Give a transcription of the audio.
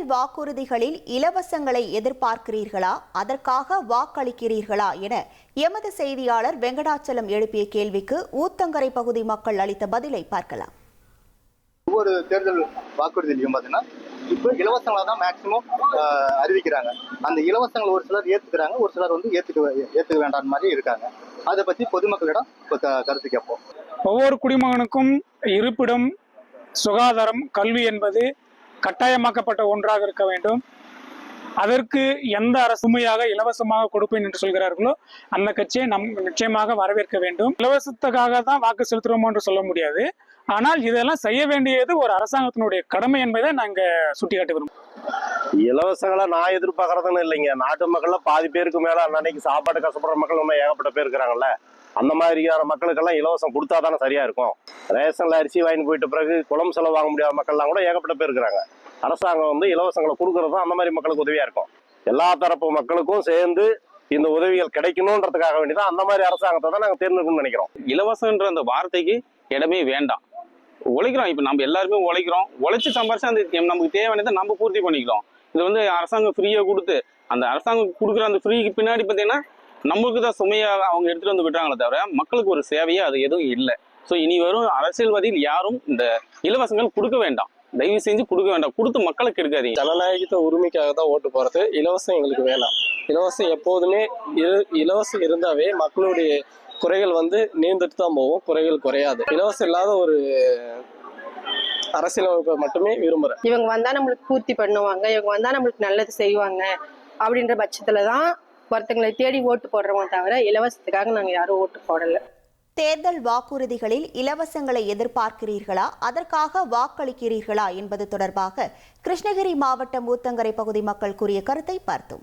தேர்தல் வாக்குறுதிகளில் இலவசங்களை எதிர்பார்க்கிறீர்களா? அதற்காக வாக்களிக்கிறீர்களா? என எமது செய்தியாளர் வெங்கடாச்சலம் எழுப்பிய கேள்விக்கு ஊத்தங்கரை பகுதி மக்கள் அளித்த பதிலை பார்க்கலாம். ஒவ்வொரு தேர்தல் வாக்குறுதியிலையும் பார்த்தீங்கன்னா இப்போ இலவசங்களை தான் மேக்சிமம் அறிவிக்கிறாங்க. அந்த இலவசங்களை ஒரு சிலர் ஏற்றுக்கிறாங்க ஒரு சிலர் வந்து ஏற்றுக்க ஏற்றுக்க வேண்டாம் மாதிரி இருக்காங்க. அதை பற்றி பொதுமக்களிடம் கருத்து கேட்போம். ஒவ்வொரு குடிமகனுக்கும் இருப்பிடம் சுகாதாரம் கல்வி என்பது கட்டாயமாக்கப்பட்ட ஒன்றாக இருக்க வேண்டும். அதற்கு எந்த அரசுமையாக இலவசமாக கொடுப்பேன் என்று சொல்கிறார்களோ அந்த கட்சியை நம் நிச்சயமாக வரவேற்க வேண்டும். இலவசத்துக்காக தான் வாக்கு செலுத்துறோமோ என்று சொல்ல முடியாது. ஆனால் இதெல்லாம் செய்ய வேண்டியது ஒரு அரசாங்கத்தினுடைய கடமை என்பதை நாங்க சுட்டிக்காட்ட விரும்புகிறோம் இலவசங்களை நான் எதிர்பார்க்கறதுன்னு இல்லைங்க. நாட்டு மக்கள்ல பாதி பேருக்கு மேல அன்னைக்கு சாப்பாடு கஷ்டப்படுற மக்கள் இன்னும் ஏகப்பட்ட பேர் இருக்கிறாங்கல்ல. அந்த மாதிரியான மக்களுக்கெல்லாம் இலவசம் கொடுத்தா தானே சரியா இருக்கும். ரேஷன்ல அரிசி வாங்கி போயிட்ட பிறகு குளம் செலவு வாங்க முடியாத மக்கள்லாம் கூட ஏகப்பட்ட பேர் இருக்கிறாங்க. அரசாங்கம் வந்து இலவசங்களை கொடுக்கறது தான் அந்த மாதிரி மக்களுக்கு உதவியா இருக்கும். எல்லா தரப்பு மக்களுக்கும் சேர்ந்து இந்த உதவிகள் கிடைக்கணுன்றதுக்காக வேண்டி தான் அந்த மாதிரி அரசாங்கத்தை தான் நாங்கள் தேர்ந்தெடுக்கணும்னு நினைக்கிறோம். இலவசன்ற அந்த வார்த்தைக்கு இடமே வேண்டாம். உழைக்கிறோம். இப்போ நம்ம எல்லாருமே உழைக்கிறோம். உழைச்சி சம்பாரிச்சு அந்த நமக்கு தேவையானதை நம்ம பூர்த்தி பண்ணிக்கிறோம். இது வந்து அரசாங்கம் ஃப்ரீயாக கொடுத்து அந்த அரசாங்கம் கொடுக்குற அந்த ஃப்ரீக்கு பின்னாடி பார்த்தீங்கன்னா நம்மளுக்கு தான் சுமையாக அவங்க எடுத்துட்டு வந்து விடுறாங்களே தவிர மக்களுக்கு ஒரு சேவையாக அது எதுவும் இல்லை. ஸோ இனி வரும் அரசியல்வாதிகள் யாரும் இந்த இலவசங்கள் கொடுக்க வேண்டாம். தயவு செஞ்சு கொடுக்க வேண்டாம். கொடுத்து மக்களுக்கு எடுக்காதீங்க ஜனநாயகத்தை உரிமைக்காக தான் ஓட்டு போறது இலவசம் எங்களுக்கு வேணாம். இலவசம் எப்போதுமே இரு- இலவசம் இருந்தாவே மக்களுடைய குறைகள் வந்து நீந்துட்டு தான் போகும். குறைகள் குறையாது. இலவசம் இல்லாத ஒரு அரசியலமைப்பை மட்டுமே விரும்புறேன். இவங்க வந்தா நம்மளுக்கு பூர்த்தி பண்ணுவாங்க. இவங்க வந்தா நம்மளுக்கு நல்லது செய்வாங்க. அப்படின்ற பட்சத்துல தான் ஒருத்தங்களை தேடி ஓட்டு போடுறவங்க தவிர இலவசத்துக்காக நாங்க யாரும் ஓட்டு போடலை. தேர்தல் வாக்குறுதிகளில் இலவசங்களை எதிர்பார்க்கிறீர்களா? அதற்காக வாக்களிக்கிறீர்களா? என்பது தொடர்பாக கிருஷ்ணகிரி மாவட்டம் ஊத்தங்கரை பகுதி மக்கள் கூறிய கருத்தை பார்த்தோம்.